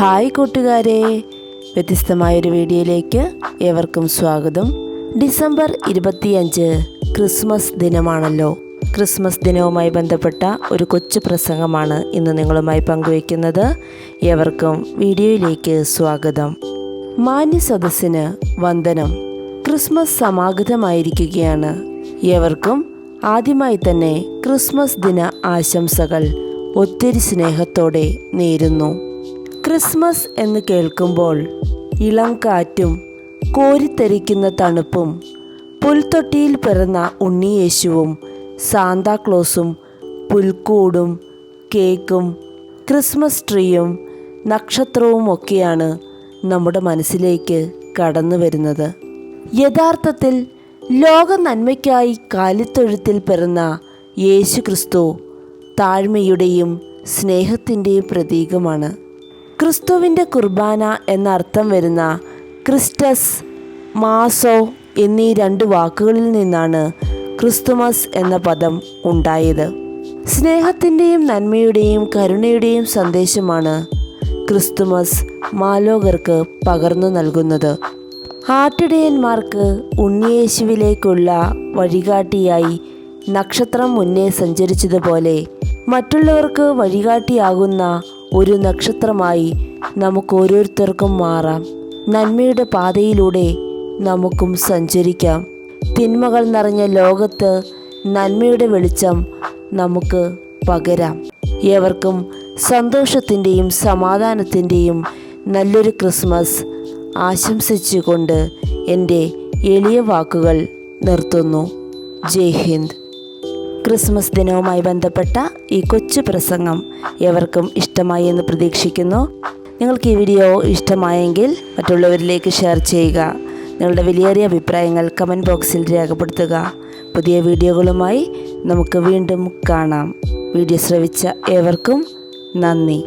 Hi കൂട്ടുകാരെ. വ്യത്യസ്തമായൊരു വീഡിയോയിലേക്ക് ഏവർക്കും സ്വാഗതം. ഡിസംബർ ഇരുപത്തിയഞ്ച് ക്രിസ്മസ് ദിനമാണല്ലോ. ക്രിസ്മസ് ദിനവുമായി ബന്ധപ്പെട്ട ഒരു കൊച്ചു പ്രസംഗമാണ് ഇന്ന് നിങ്ങളുമായി പങ്കുവയ്ക്കുന്നത്. ഏവർക്കും വീഡിയോയിലേക്ക് സ്വാഗതം. മാന്യ സദസ്സിന് വന്ദനം. ക്രിസ്മസ് സമാഗതമായിരിക്കുകയാണ്. ഏവർക്കും ആദ്യമായി തന്നെ ക്രിസ്മസ് ദിന ആശംസകൾ ഒത്തിരി സ്നേഹത്തോടെ നേരുന്നു. ക്രിസ്മസ് എന്ന് കേൾക്കുമ്പോൾ ഇളം കാറ്റും കോരിത്തെറിക്കുന്ന തണുപ്പും പുൽത്തൊട്ടിയിൽ പിറന്ന ഉണ്ണിയേശുവും സാന്താക്ലോസും പുൽക്കൂടും കേക്കും ക്രിസ്മസ് ട്രീയും നക്ഷത്രവും ഒക്കെയാണ് നമ്മുടെ മനസ്സിലേക്ക് കടന്നു വരുന്നത്. യഥാർത്ഥത്തിൽ ലോക നന്മയ്ക്കായി കാലിത്തൊഴുത്തിൽ പിറന്ന യേശു ക്രിസ്തു താഴ്മയുടെയും സ്നേഹത്തിന്റെയും പ്രതീകമാണ്. ക്രിസ്തുവിന്റെ കുർബാന എന്നർത്ഥം വരുന്ന ക്രിസ്റ്റസ് മാസോ എന്നീ രണ്ട് വാക്കുകളിൽ നിന്നാണ് ക്രിസ്തുമസ് എന്ന പദം ഉണ്ടായത്. സ്നേഹത്തിന്റെയും നന്മയുടെയും കരുണയുടെയും സന്ദേശമാണ് ക്രിസ്തുമസ് മാലോകർക്ക് പകർന്നു നൽകുന്നത്. ആട്ടിടയന്മാർക്ക് ഉണ്ണിയേശുവിലേക്കുള്ള വഴികാട്ടിയായി നക്ഷത്രം മുന്നേ സഞ്ചരിച്ചതുപോലെ മറ്റുള്ളവർക്ക് വഴികാട്ടിയാകുന്ന ഒരു നക്ഷത്രമായി നമുക്ക് ഓരോരുത്തർക്കും മാറാം. നന്മയുടെ പാതയിലൂടെ നമുക്കും സഞ്ചരിക്കാം. തിന്മകൾ നിറഞ്ഞ ലോകത്ത് നന്മയുടെ വെളിച്ചം നമുക്ക് പകരാം. ഏവർക്കും സന്തോഷത്തിന്റെയും സമാധാനത്തിന്റെയും നല്ലൊരു ക്രിസ്മസ് ആശംസിച്ചുകൊണ്ട് എന്റെ എളിയ വാക്കുകൾ നിർത്തുന്നു. ജയ് ഹിന്ദ്. ക്രിസ്മസ് ദിനവുമായി ബന്ധപ്പെട്ട ഈ കൊച്ചു പ്രസംഗം എവർക്കും ഇഷ്ടമായി എന്ന് പ്രതീക്ഷിക്കുന്നു. നിങ്ങൾക്ക് ഈ വീഡിയോ ഇഷ്ടമായെങ്കിൽ മറ്റുള്ളവരിലേക്ക് ഷെയർ ചെയ്യുക. നിങ്ങളുടെ വിലയേറിയ അഭിപ്രായങ്ങൾ കമന്റ് ബോക്സിൽ രേഖപ്പെടുത്തുക. പുതിയ വീഡിയോകളുമായി നമുക്ക് വീണ്ടും കാണാം. വീഡിയോ ശ്രവിച്ച ഏവർക്കും നന്ദി.